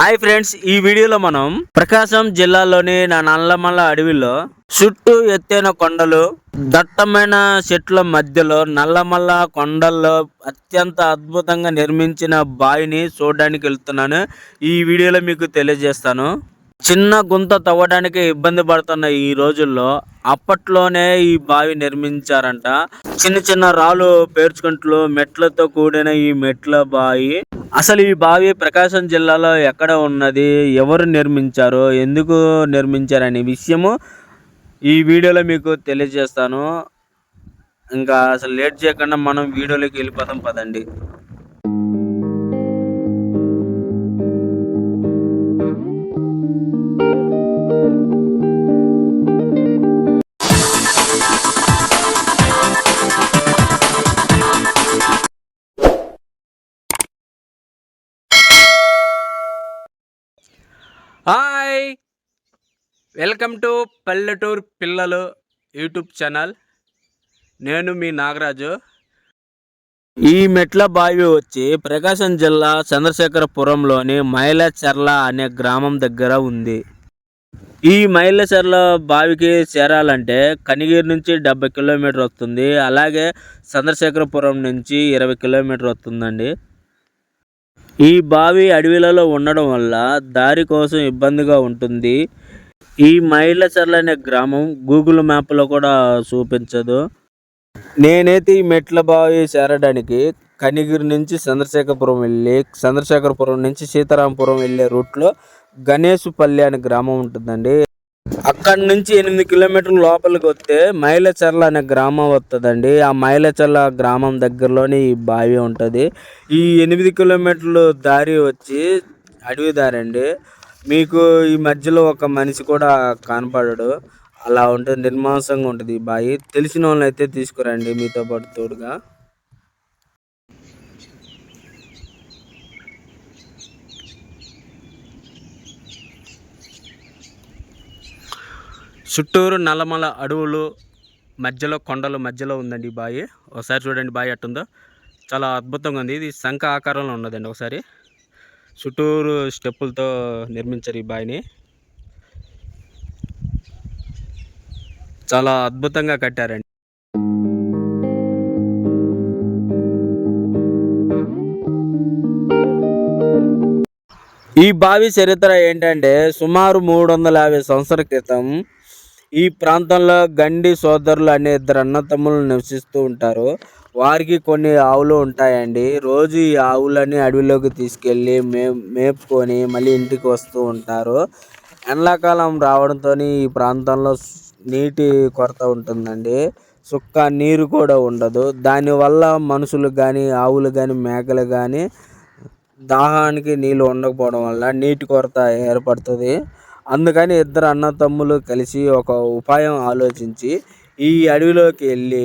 Hi friends ఈ వీడియోలో మనం ప్రకాశం జిల్లాలోని నా నల్లమల్ల అడవిలో చుట్టూ ఎత్తైన కొండలు దట్టమైన చెట్ల మధ్యలో నల్లమల్ల కొండల్లో అత్యంత అద్భుతంగా నిర్మించిన బావిని చూడడానికి వెళ్తున్నాను. ఈ వీడియోలో మీకు తెలియజేస్తాను. చిన్న గుంత తవ్వడానికి ఇబ్బంది పడుతున్న ఈ రోజుల్లో అప్పట్లోనే ఈ బావి నిర్మించారంట. చిన్న చిన్న రాళ్ళు పేర్చుకుంటూ మెట్లతో కూడిన ఈ మెట్ల బావి. అసలు ఈ బావి ప్రకాశం జిల్లాలో ఎక్కడ ఉన్నది? ఎవరు నిర్మించారు? ఎందుకు నిర్మించారు అనే విషయము ఈ వీడియోలో మీకు తెలియజేస్తాను. ఇంకా అసలు లేట్ చేయకుండా మనం వీడియోలోకి వెళ్ళిపోతాం పదండి. హాయ్! వెల్కమ్ టు పల్లెటూరు పిల్లలు యూట్యూబ్ ఛానల్. నేను మీ నాగరాజు. ఈ మెట్ల బావి వచ్చి ప్రకాశం జిల్లా చంద్రశేఖరపురంలోని మైలచెర్ల అనే గ్రామం దగ్గర ఉంది. ఈ మైలచెర్ల బావికి చేరాలంటే కనిగిరి నుంచి డెబ్బై కిలోమీటర్ వస్తుంది. అలాగే చంద్రశేఖరపురం నుంచి ఇరవై కిలోమీటర్ వస్తుందండి. ఈ బావి అడవిలలో ఉండడం వల్ల దారి కోసం ఇబ్బందిగా ఉంటుంది. ఈ మైలచర్ల అనే గ్రామం గూగుల్ మ్యాప్లో కూడా చూపించదు. నేనైతే ఈ మెట్ల బావి చేరడానికి కనిగిరి నుంచి చంద్రశేఖరపురం వెళ్ళి చంద్రశేఖరపురం నుంచి సీతారాంపురం వెళ్ళే రూట్లో గణేశుపల్లి అనే గ్రామం ఉంటుందండి. అక్కడి నుంచి ఎనిమిది కిలోమీటర్ల లోపలికి వస్తే మైలచర్ల అనే గ్రామం వస్తుందండి ఆ మైలచర్ల గ్రామం దగ్గరలోనే ఈ బావి ఉంటుంది. ఈ ఎనిమిది కిలోమీటర్లు దారి వచ్చి అడవి దారి అండి మీకు ఈ మధ్యలో ఒక మనిషి కూడా కనపడడు. అలా ఉంటుంది నిర్మాంసంగా ఉంటుంది ఈ బావి తెలిసిన వాళ్ళని అయితే తీసుకురండి మీతో పాటు తోడుగా. చుట్టూరు నల్లమల అడవులు మధ్యలో కొండలు మధ్యలో ఉందండి బావి ఒకసారి చూడండి బావి అట్టుందో చాలా అద్భుతంగా ఉంది. ఇది శంఖ ఆకారంలో ఉన్నదండి ఒకసారి. చుట్టూరు స్టెప్పులతో నిర్మించారు ఈ బావిని చాలా అద్భుతంగా కట్టారండి. ఈ బావి చరిత్ర ఏంటంటే సుమారు మూడు వందల యాభై సంవత్సరాల క్రితం ఈ ప్రాంతంలో గండి సోదరులు అనే ఇద్దరు అన్నతమ్ములు నివసిస్తూ ఉంటారు. వారికి కొన్ని ఆవులు ఉంటాయండి. రోజు ఈ ఆవులని అడవిలోకి తీసుకెళ్ళి మే మేపుకొని మళ్ళీ ఇంటికి వస్తూ ఉంటారు. ఎండాకాలం రావడంతో ఈ ప్రాంతంలో నీటి కొరత ఉంటుందండి. సుక్క నీరు కూడా ఉండదు. దానివల్ల మనుషులు కానీ ఆవులు కానీ మేకలు కానీ దాహానికి నీళ్ళు ఉండకపోవడం వల్ల నీటి కొరత ఏర్పడుతుంది. అందుకని ఇద్దరు అన్న తమ్ములు కలిసి ఒక ఉపాయం ఆలోచించి ఈ అడవిలోకి వెళ్ళి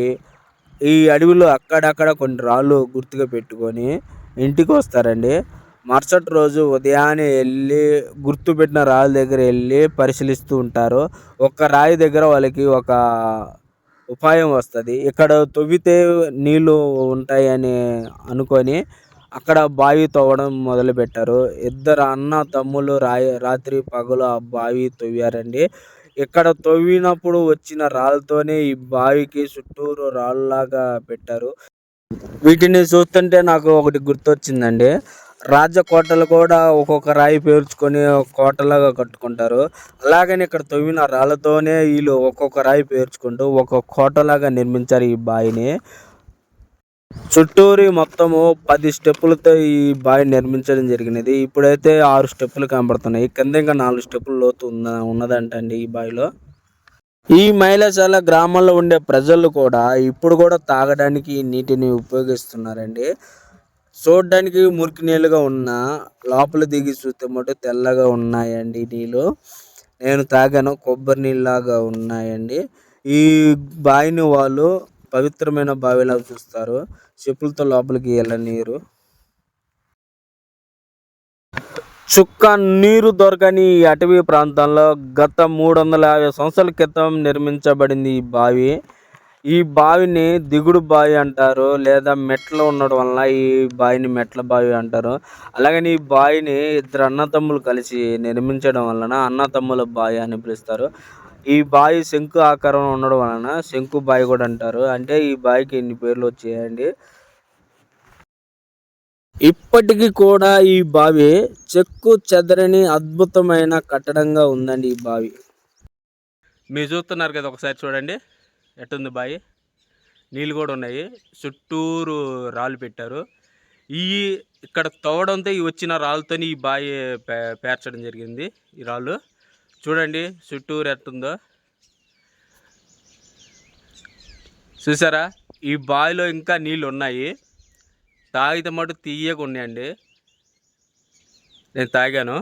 ఈ అడవిలో అక్కడక్కడ కొన్ని రాళ్ళు గుర్తుగా పెట్టుకొని ఇంటికి వస్తారండి. మరుసటి రోజు ఉదయాన్నే వెళ్ళి గుర్తుపెట్టిన రాళ్ళ దగ్గర వెళ్ళి పరిశీలిస్తూ ఉంటారు. ఒక్క రాయి దగ్గర వాళ్ళకి ఒక ఉపాయం వస్తుంది. ఇక్కడ తవ్వితే నీళ్ళు ఉంటాయని అనుకొని అక్కడ బావి తవ్వడం మొదలుపెట్టారు. ఇద్దరు అన్న తమ్ముళ్ళు రాయి రాత్రి పగలు ఆ బావి తవ్వారండి. ఇక్కడ తవ్వినప్పుడు వచ్చిన రాళ్ళతోనే ఈ బావికి చుట్టూరు రాళ్ళలాగా పెట్టారు. వీటిని చూస్తుంటే నాకు ఒకటి గుర్తొచ్చిందండి. రాజకోటలు కూడా ఒక్కొక్క రాయి పేర్చుకొని కోటలాగా కట్టుకుంటారు. అలాగని ఇక్కడ తవ్విన రాళ్ళతోనే వీళ్ళు ఒక్కొక్క రాయి పేర్చుకుంటూ ఒక్కొక్క కోటలాగా నిర్మించారు ఈ బావిని. చుట్టూరి మొత్తము పది స్టెప్పులతో ఈ బావి నిర్మించడం జరిగినది. ఇప్పుడైతే ఆరు స్టెప్పులు కనబడుతున్నాయి. కింద ఇంకా నాలుగు స్టెప్పులు లోతు ఉన్న ఉన్నదంటండి ఈ బావిలో. ఈ మైలాశాల గ్రామంలో ఉండే ప్రజలు కూడా ఇప్పుడు కూడా తాగడానికి ఈ నీటిని ఉపయోగిస్తున్నారండి. చూడడానికి మురికి నీళ్ళుగా ఉన్న లోపల దిగి చూస్తే మటు తెల్లగా ఉన్నాయండి నీళ్ళు. నేను తాగాను కొబ్బరి నీళ్ళలాగా ఉన్నాయండి. ఈ బావిని వాళ్ళు పవిత్రమైన బావిలా చూస్తారు. చెప్పులతో లోపలికి వెళ్ళనీరు చుక్క నీరు దొరకని ఈ అటవీ ప్రాంతంలో గత మూడు వందల యాభై సంవత్సరాల క్రితం నిర్మించబడింది ఈ బావి. ఈ బావిని దిగుడు బావి అంటారు లేదా మెట్లు ఉండడం వలన ఈ బావిని మెట్ల బావి అంటారు. అలాగని ఈ బావిని ఇద్దరు అన్నతమ్ములు కలిసి నిర్మించడం వలన అన్నతమ్ముల బావి అని పిలుస్తారు. ఈ బావి శంకు ఆకారం ఉండడం వలన శంకు బావి కూడా అంటారు. అంటే ఈ బావికి ఎన్ని పేర్లు వచ్చాయండి? ఇప్పటికీ కూడా ఈ బావి చెక్కు చెదరని అద్భుతమైన కట్టడంగా ఉందండి ఈ బావి. మీరు చూస్తున్నారు కదా ఒకసారి చూడండి. ఎట్టుంది బావి నీళ్ళు కూడా ఉన్నాయి. చుట్టూరు రాళ్ళు పెట్టారు. ఈ ఇక్కడ తవ్వడంతో ఈ వచ్చిన రాళ్ళతో ఈ బావి పే- పేర్చడం జరిగింది. ఈ రాళ్ళు. చూడండి చుట్టూరు ఎట్టుందో. చూసారా? ఈ బావిలో ఇంకా నీళ్ళు ఉన్నాయి తాగితే మటు తీయగా ఉన్నాయండి. నేను తాగాను.